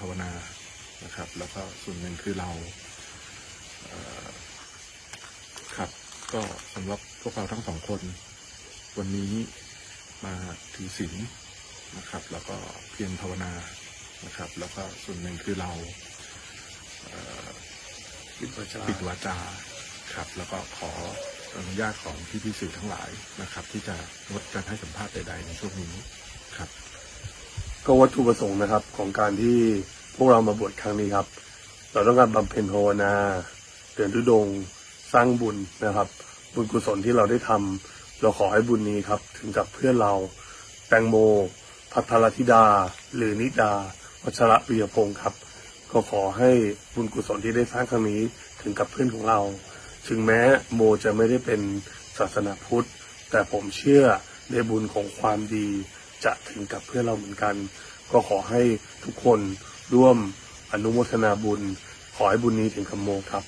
ภาวนานะครับ แล้วก็ส่วนหนึ่งคือเราครับก็สำหรับพวกเราทั้งสองคน วันนี้มาถือศีลนะครับ แล้วก็เพียรภาวนานะครับ แล้วก็ส่วนหนึ่งคือเราปิดวาจาปิดวาจาครับ แล้วก็ขออนุญาตของพี่พี่สื่อทั้งหลายนะครับ ที่จะงดการให้สัมภาษณ์ใดๆในช่วงนี้ครับ ก็วัตถุประสงค์นะครับ ของการที่พวกเรามาบวชครั้งนี้ครับ เราต้องการบำเพ็ญภาวนาเดินทุดงสร้างบุญนะครับ บุญกุศลที่เราได้ทำเราขอให้บุญนี้ครับ ถึงกับเพื่อนเราแตงโม พัทรธิดา หรือนิดาวัชระวิยพงศ์ครับ ก็ขอให้บุญกุศลที่ได้สร้างครั้งนี้ถึงกับเพื่อนของเรา ถึงแม้โมจะไม่ได้เป็นศาสนาพุทธ แต่ผมเชื่อในบุญของความดี จะถึงกับเพื่อนเราเหมือนกัน ก็ขอให้ทุกคนร่วมอนุโมทนาบุญ ขอให้บุญนี้ถึงคำโมครับ